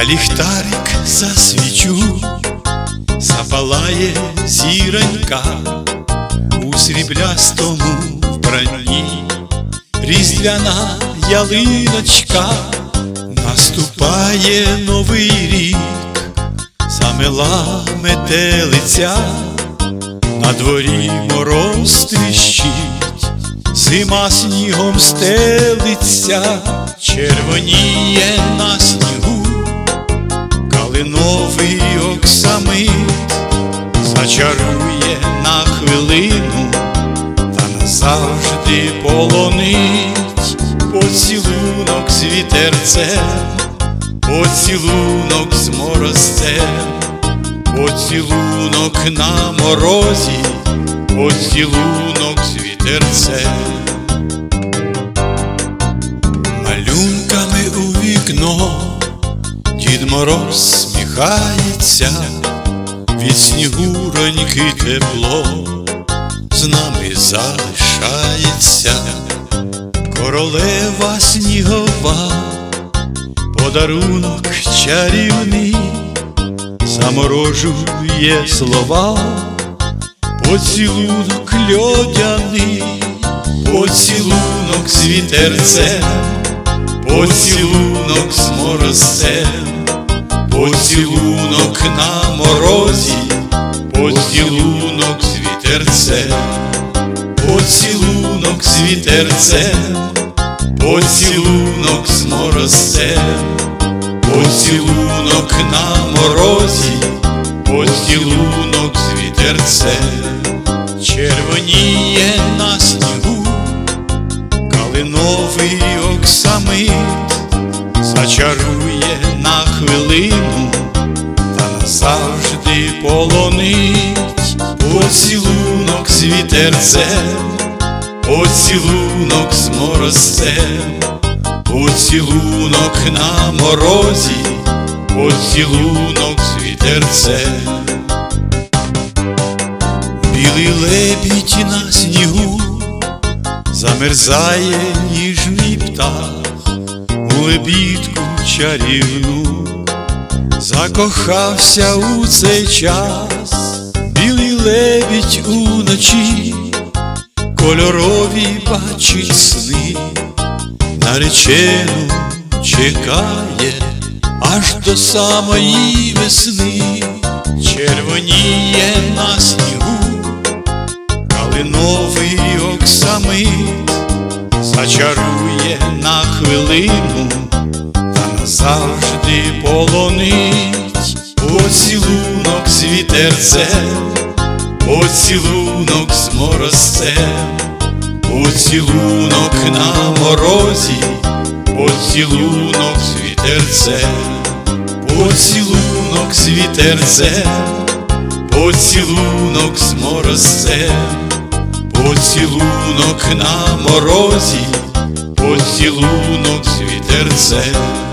Я ліхтарик засвічу, запалає зіронька у сріблястому вбранні, різдвяна ялиночка, наступає новий рік, замила метелиця, на дворі мороз тріщить, зима снігом стелиться, червоніє хвилину та назавжди полонить поцілунок з вітерцем, поцілунок з морозцем, поцілунок на морозі, поцілунок з вітерцем. Малюнками у вікно Дід Мороз сміхається, від снігуроньки тепло з нами залишається, королева снігова, подарунок чарівний, заморожує слова, поцілунок льодяний, поцілунок з вітерцем, поцілунок з морозцем, поцілунок на морозі, поцілунок з вітерцем, поцілунок з вітерцем, поцілунок з морозцем, поцілунок на морозі, поцілунок з вітерцем, червоніє на снігу, калиновий оксамит зачарує на хвилину та назавжди полонить поцілунок з вітерцем, поцілунок з морозцем, поцілунок на морозі, поцілунок з вітерцем. Білий лебідь на снігу замерзає ніжний птах у лебідку чарівну, закохався у цей час, лебідь уночі, кольорові бачить сни, наречену чекає аж до самої весни, червоніє на снігу, калиновий оксамит зачарує на хвилину. Та назавжди полонить поцілунок з вітерцем, поцілунок з морозцем, поцілунок на морозі, поцілунок з вітерцем, поцілунок з вітерцем, поцілунок з морозцем. Поцілунок на морозі, поцілунок з вітерцем.